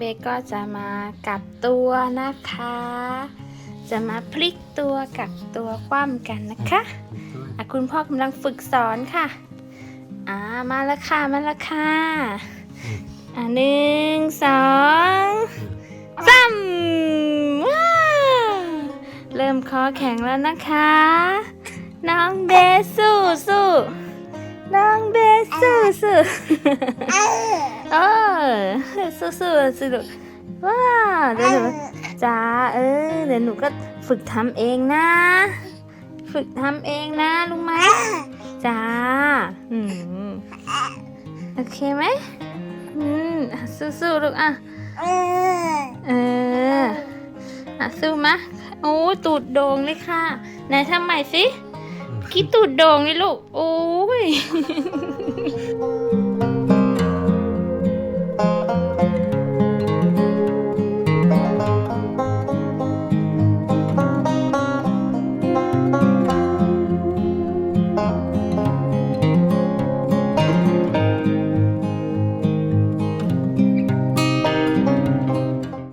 บกก็จะมากลับตัวนะคะ จะมาพลิกตัวกลับตัวคว่ำกันนะคะอะคุณพ่อกำลังฝึกสอนค่ะอ่ามาแล้วค่ะมาแล้วค่ะอะหนึ่งสองสามว้าวเริ่มคอแข็งแล้วนะคะ น้องเบสสู้สู้ น้องเบสสู้สู้เออสู้สู้สิลูกว้าวเดี๋ยวหนูจ้าเออเดี๋ยวหนูก็ฝึกทำเองนะ ฝึกทำเองนะลุงไหมจ้าอืมโอเคไหมอืมอะสู้ๆลูกอะเอออะสู้มะโอ้ยตูดโด่งเลยค่ะไหนทำใหม่สิ กี้ตูดโด่งเลยลูก โอ้ย